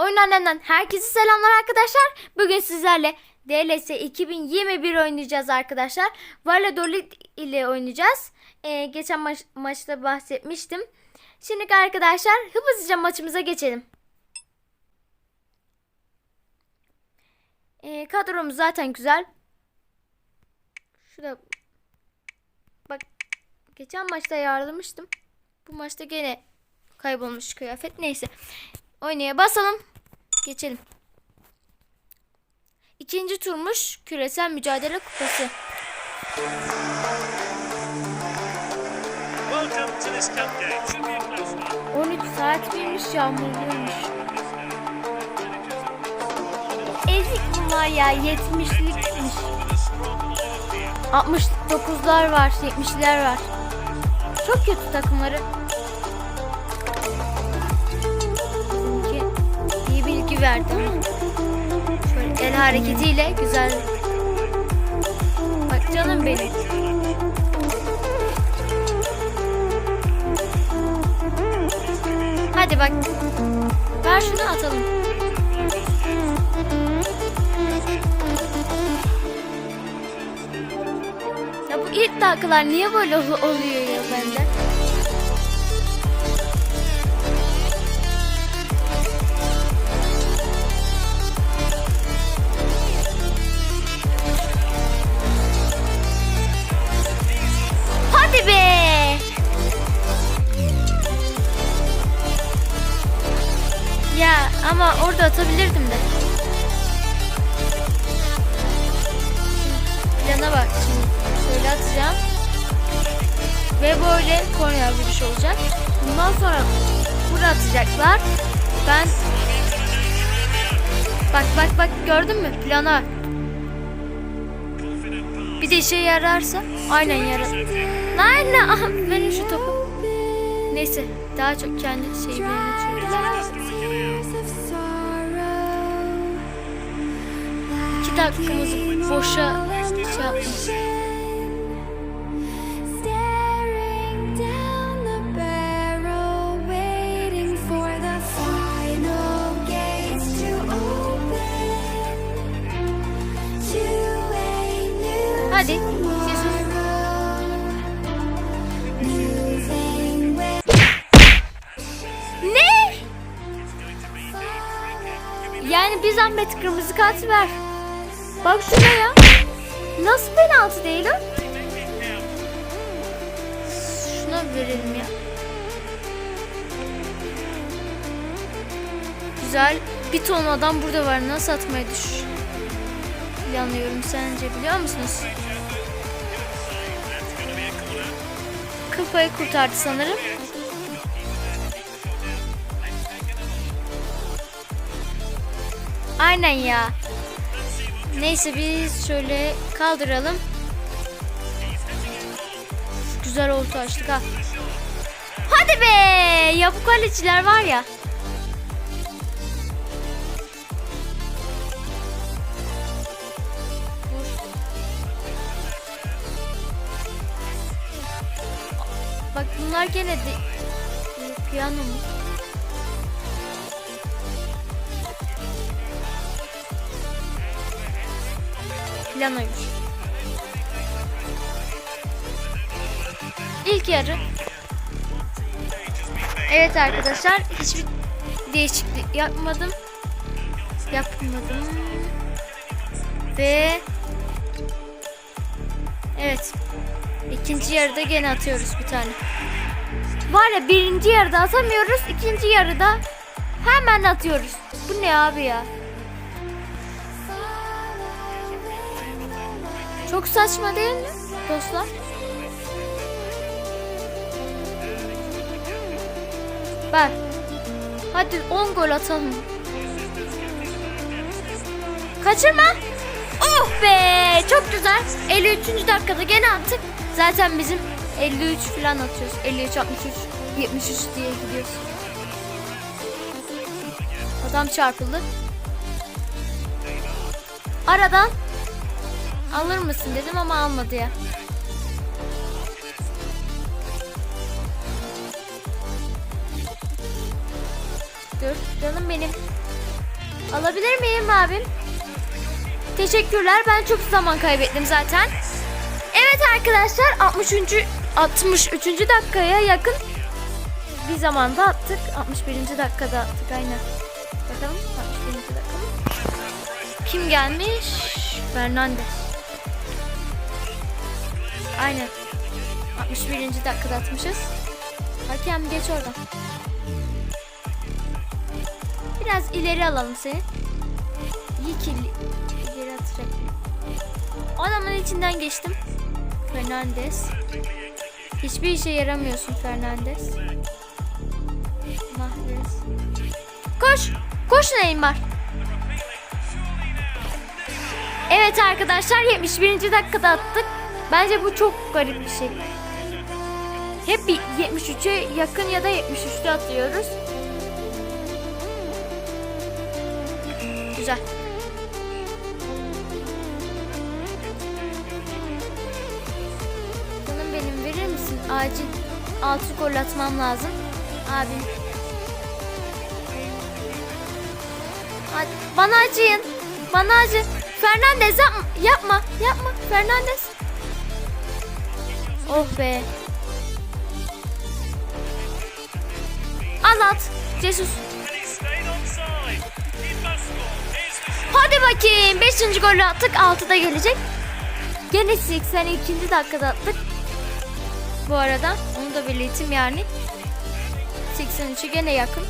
Oyun annemden herkese selamlar arkadaşlar. Bugün sizlerle DLS 2021 oynayacağız arkadaşlar. Valladolid ile oynayacağız. Ee, geçen maç, maçta bahsetmiştim. Şimdi arkadaşlar hızlıca maçımıza geçelim. Ee, kadromuz zaten güzel. Şurada bak geçen maçta yarlamıştım. Bu maçta gene kaybolmuş kıyafet. Neyse. Oynaya basalım. Geçelim. İkinci turmuş küresel mücadele kupası. Welcome to this cup game. Should be a close one. 13 saat birmiş yağmurluymuş. Ezik bunlar ya 70'likmiş. 69'lar var 70'ler var. Çok kötü takımları. İyi bilgi verdi ama. Şöyle el hareketiyle güzel. Bak canım benim. Hadi bak. Ver şunu atalım. Ya bu ilk dakikalar niye böyle ol- oluyor ya bende? Ama orada atabilirdim de. Plana bak şimdi. Şöyle atacağım. Ve böyle korner vuruş olacak. Bundan sonra burada atacaklar. Ben Bak bak bak gördün mü? Plana. Bir de işe yararsa aynen yarar. Lan aha, benim şu topu. Neyse daha çok kendi şeyimi yönetiyorum. İki dakikamızı boşa şey yapmış. Bir zahmet kırmızı kart ver. Bak şuna ya. Nasıl penaltı değil o? Şuna verelim ya. Güzel. Bir ton adam burada var. Nasıl atmayı düş? Planlıyorum sence biliyor musunuz? Kafayı kurtardı sanırım. Aynen ya. Neyse biz şöyle kaldıralım. Güzel oldu açtık ha. Hadi be! Ya bu kaleciler var ya. Bak bunlar gene de piyano mu? Planoymuş. İlk yarı. Evet arkadaşlar hiçbir değişiklik yapmadım. Yapmadım. Ve Evet. İkinci yarıda gene atıyoruz bir tane. Var ya birinci yarıda atamıyoruz. ikinci yarıda hemen atıyoruz. Bu ne abi ya? Çok saçma değil mi dostlar? Bak. Hadi 10 gol atalım. Kaçırma. Oh be! Çok güzel. 53. dakikada gene attık. Zaten bizim 53 falan atıyoruz. 53, 63, 73 diye gidiyoruz. Adam çarpıldı. Aradan alır mısın dedim ama almadı ya. Dur canım benim. Alabilir miyim abim? Teşekkürler. Ben çok zaman kaybettim zaten. Evet arkadaşlar 63. 63. dakikaya yakın bir zamanda attık. 61. dakikada attık aynen. Bakalım 61. dakika? Kim gelmiş? Fernandes. Aynen. 61. dakikada atmışız. Hakem geç oradan. Biraz ileri alalım seni. İyi ki ileri atacak. Adamın içinden geçtim. Fernandes. Hiçbir işe yaramıyorsun Fernandes. Mahrez. Koş. Koş Neymar. Evet arkadaşlar 71. dakikada attık. Bence bu çok garip bir şey. Hep bir 73'e yakın ya da 73'te atıyoruz. Güzel. Canım benim verir misin? Acil 6 gol atmam lazım. Abim. Hadi, bana acıyın. Bana acı. Fernandez yapma. Yapma. Yapma. Fernandez. Oh be. Al. Jesus. Hadi bakayım. 5. golü attık. 6'da gelecek. Gene 82. dakikada attık. Bu arada onu da belirteyim yani. 83'ü gene yakın.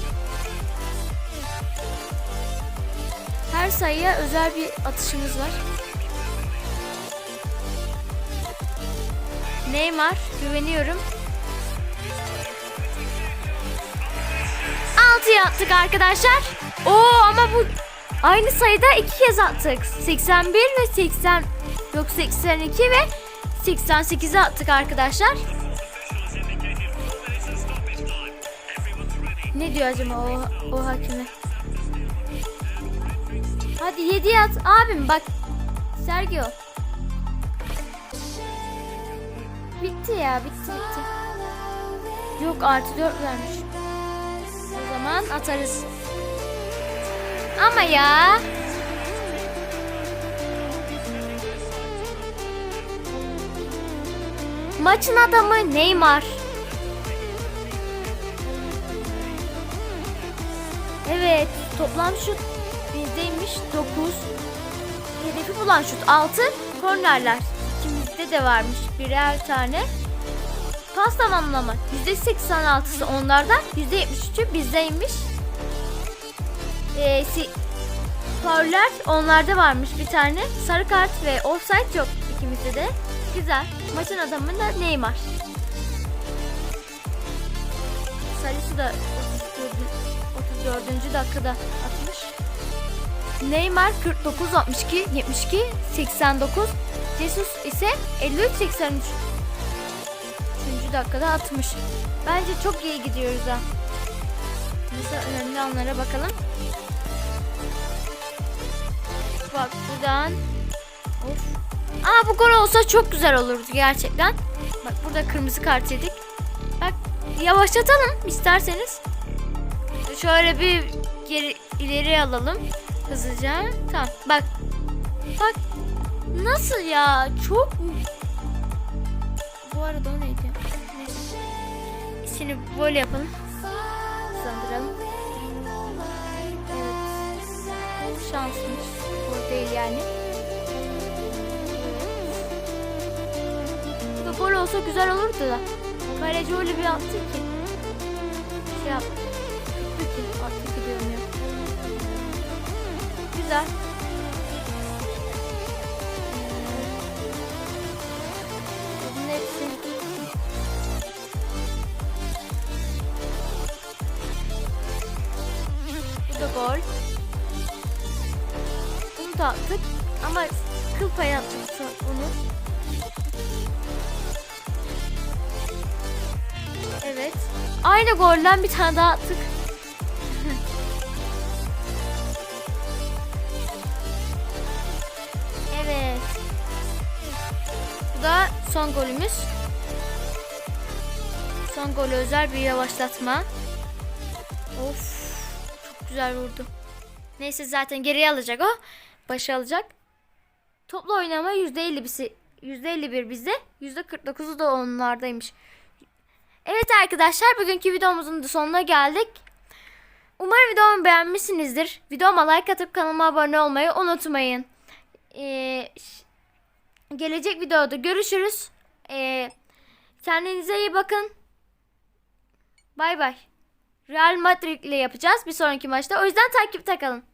Her sayıya özel bir atışımız var. Neymar güveniyorum. 6'ya attık arkadaşlar. Oo ama bu aynı sayıda iki kez attık. 81 ve 80 yok 82 ve 88'e attık arkadaşlar. Ne diyor acaba o, o hakime? Hadi 7'ye at. Abim bak. Sergio. Bitti ya bitti bitti. Yok artı 4 vermiş. O zaman atarız. Ama ya. Maçın adamı Neymar. Evet, toplam şut bizdeymiş 9. Hedefi bulan şut 6. Kornerler ikimizde de varmış birer tane. Pas tamamlama %86'sı onlarda, %73'ü bizdeymiş. Ee, si fauller onlarda varmış bir tane. Sarı kart ve offside yok ikimizde de. Güzel. Maçın adamı da Neymar. Sarısı da 34. 34. dakikada atmış. Neymar 49 62 72 89 Jesus ise 53 83 3. dakikada atmış. Bence çok iyi gidiyoruz ha. Mesela önemli anlara bakalım. Bak buradan. Of. Aa bu gol olsa çok güzel olurdu gerçekten. Bak burada kırmızı kart yedik. Bak yavaşlatalım isterseniz. Şöyle bir geri ileri alalım hızlıca. Tamam bak. Bak nasıl ya çok Bu arada o neydi? Neyse. Şimdi böyle yapalım. Hızlandıralım. Evet. Bu şansmış. Bu değil yani. Bu da gol olsa güzel olurdu da. Kaleci öyle bir attı ki. Şey yaptı. Attı ki. Attı ki diyorum ya. Güzel. Attık. Ama kıl payı attık onu. Evet. Aynı golden bir tane daha attık. evet. Bu da son golümüz. Son golü özel bir yavaşlatma. Of. Çok güzel vurdu. Neyse zaten geriye alacak o. Başı alacak. Toplu oynama %50 bisi %51 bizde. %49'u da onlardaymış. Evet arkadaşlar bugünkü videomuzun da sonuna geldik. Umarım videomu beğenmişsinizdir. Videoma like atıp kanalıma abone olmayı unutmayın. Ee, gelecek videoda görüşürüz. Ee, kendinize iyi bakın. Bay bay. Real Madrid ile yapacağız bir sonraki maçta. O yüzden takipte kalın.